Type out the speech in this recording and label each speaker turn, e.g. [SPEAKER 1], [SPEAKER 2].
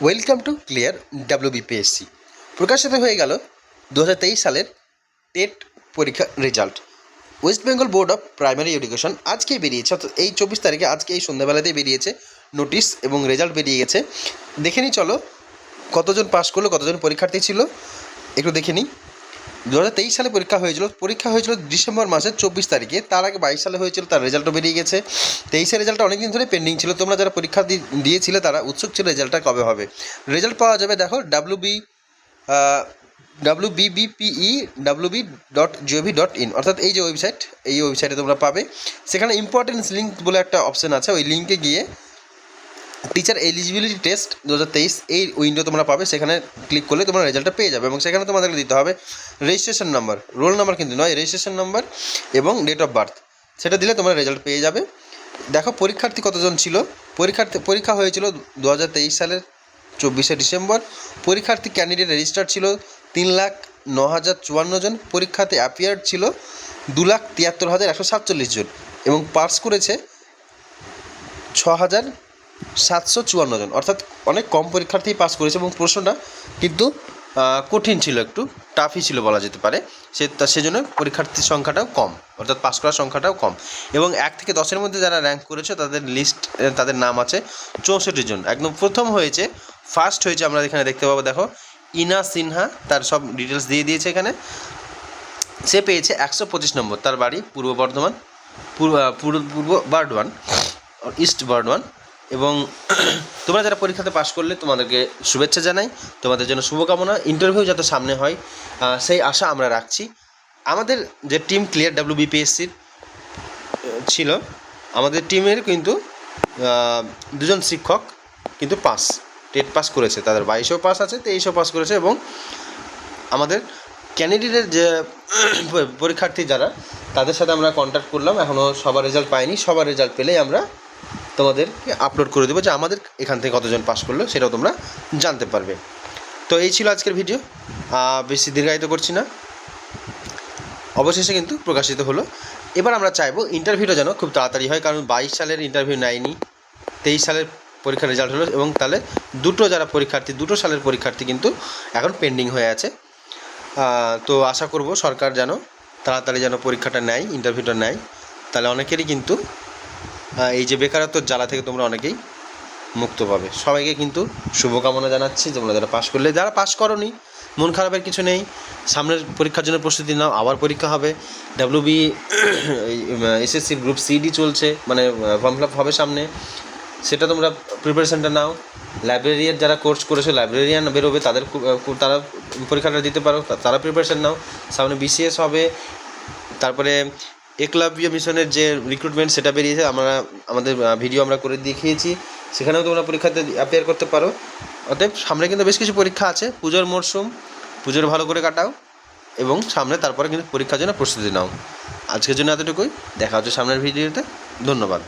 [SPEAKER 1] Welcome to clear WBPSC প্রকাশিত হয়ে গেল দু হাজার তেইশ সালের টেট পরীক্ষা result West Bengal Board of Primary Education আজকেই বেরিয়েছে, অর্থাৎ এই চব্বিশ তারিখে আজকে এই সন্ধ্যাবেলাতেই বেরিয়েছে নোটিশ এবং রেজাল্ট বেরিয়ে গেছে দেখে নিই, চলো, কতজন পাশ করল, কতজন পরীক্ষার্থী ছিল, একটু দেখে নিই। দু হাজার তেইশ সালে পরীক্ষা হয়েছিল। পরীক্ষা হয়েছিল ডিসেম্বর মাসের চব্বিশ তারিখে। তার আগে বাইশ সালে হয়েছিল, তার রেজাল্টও বেরিয়ে গেছে। তেইশের রেজাল্টটা অনেকদিন ধরে পেন্ডিং ছিল। তোমরা যারা পরীক্ষা দিয়েছিলে, তারা উৎসুক ছিল রেজাল্টটা কবে হবে। রেজাল্ট পাওয়া যাবে, দেখো W B W BBPE W B dot GOV dot in অর্থাৎ এই যে ওয়েবসাইট এই ওয়েবসাইটে তোমরা পাবে। সেখানে ইম্পর্টেন্স লিঙ্ক বলে একটা অপশন আছে। ওই লিঙ্কে গিয়ে টিচার এলিজিবিলিটি টেস্ট দু হাজার তেইশ, এই উইন্ডো তোমরা পাবে, সেখানে ক্লিক করলে তোমরা রেজাল্টটা পেয়ে যাবে এবং সেখানে তোমাদেরকে দিতে হবে রেজিস্ট্রেশন নাম্বার রোল নাম্বার কিন্তু নয় রেজিস্ট্রেশন নাম্বার এবং ডেট অফ বার্থ সেটা দিলে তোমরা রেজাল্ট পেয়ে যাবে। দেখো, পরীক্ষার্থী কতজন ছিল? পরীক্ষার্থী, পরীক্ষা হয়েছিল দু হাজার তেইশ সালের চব্বিশে ডিসেম্বর। পরীক্ষার্থী ক্যান্ডিডেট রেজিস্টার ছিল তিন লাখ ন হাজার চুয়ান্ন জন। পরীক্ষাতে অ্যাপিয়ার ছিল দু লাখ তিয়াত্তর হাজার একশো সাতচল্লিশ জন এবং পাস করেছে ছ হাজার সাতশো চুয়ান্ন জন। অর্থাৎ অনেক কম পরীক্ষার্থী পাস করেছে এবং প্রশ্নটা কিন্তু কঠিন ছিল একটু টাফই ছিল বলা যেতে পারে। সে সেজন্য পরীক্ষার্থীর সংখ্যাটাও কম, অর্থাৎ পাস করার সংখ্যাটাও কম। এবং এক থেকে দশের মধ্যে যারা র্যাঙ্ক করেছে, তাদের লিস্ট তাদের নাম আছে চৌষট্টি জন একদম প্রথম হয়েছে ফার্স্ট হয়েছে আমরা এখানে দেখতে পাবো, দেখো, ইনা সিনহা, তার সব ডিটেলস দিয়ে দিয়েছে এখানে। সে পেয়েছে একশো পঁচিশ নম্বর, তার বাড়ি পূর্ব বর্ধমান, পূর্ব পূর্ব পূর্ব বার্ডওয়ান ইস্ট বার্ডওয়ান এবং তোমরা যারা পরীক্ষাতে পাশ করলে তোমাদেরকে শুভেচ্ছা জানাই। তোমাদের জন্য শুভকামনা। ইন্টারভিউ যাতে সামনে হয় সেই আশা আমরা রাখছি। আমাদের যে টিম ক্লিয়ার ডাব্লিউ বিপিএসসির ছিল, আমাদের টিমের কিন্তু দুজন শিক্ষক কিন্তু পাস টেট পাস করেছে। তাদের বাইশেও পাস আছে, তেইশেও পাস করেছে এবং আমাদের ক্যান্ডিডেটের যে, পরীক্ষার্থী যারা, তাদের সাথে আমরা কন্ট্যাক্ট করলাম। এখনও সবার রেজাল্ট পাইনি। সবার রেজাল্ট পেলেই আমরা তোমাদেরকে আপলোড করে দেবো যে আমাদের এখান থেকে কতজন পাস করল সেটাও তোমরা জানতে পারবে। তো এই ছিল আজকের ভিডিও বেশি দীর্ঘায়িত করছি না। অবশেষে কিন্তু প্রকাশিত হলো। এবার আমরা চাইব ইন্টারভিউটা যেন খুব তাড়াতাড়ি হয়, কারণ বাইশ সালের ইন্টারভিউ নেয়নি, তেইশ সালের পরীক্ষার রেজাল্ট হলো এবং তাহলে দুটো যারা পরীক্ষার্থী, দুটো সালের পরীক্ষার্থী কিন্তু এখন পেন্ডিং হয়ে আছে। তো আশা করব সরকার যেন তাড়াতাড়ি যেন পরীক্ষাটা নেয় ইন্টারভিউটা নেয়। তাহলে অনেকেরই কিন্তু এই যে বেকারত্ব জ্বালা থেকে তোমরা অনেকেই মুক্ত পাবে। সবাইকে কিন্তু শুভকামনা জানাচ্ছি, তোমরা যারা পাশ করলে। যারা পাশ করনি, মন খারাপের কিছু নেই। সামনের পরীক্ষার জন্য প্রস্তুতি নাও, আবার পরীক্ষা হবে। ডাব্লিউ বি এসএসসির গ্রুপ সিডি চলছে মানে ফর্ম ফিল হবে সামনে। সেটা তোমরা প্রিপারেশানটা নাও। লাইব্রেরিয়ার যারা কোর্স করেছ লাইব্রেরিয়ান বেরোবে, তাদের তারা পরীক্ষাটা দিতে পারো তারা প্রিপারেশান নাও। সামনে বিসিএস হবে। তারপরে একলব্য মিশনের যে রিক্রুটমেন্ট সেটা বেরিয়েছে, আমরা, আমাদের ভিডিও আমরা করে দেখিয়েছি। সেখানেও তোমরা পরীক্ষাতে অ্যাপিয়ার করতে পারো। অতএব সামনে কিন্তু বেশ কিছু পরীক্ষা আছে। পুজোর মরশুম পুজোর ভালো করে কাটাও এবং সামনে তারপরে কিন্তু পরীক্ষার জন্য প্রস্তুতি নাও। আজকের জন্য এতটুকুই। দেখা হচ্ছে সামনের ভিডিওতে ধন্যবাদ।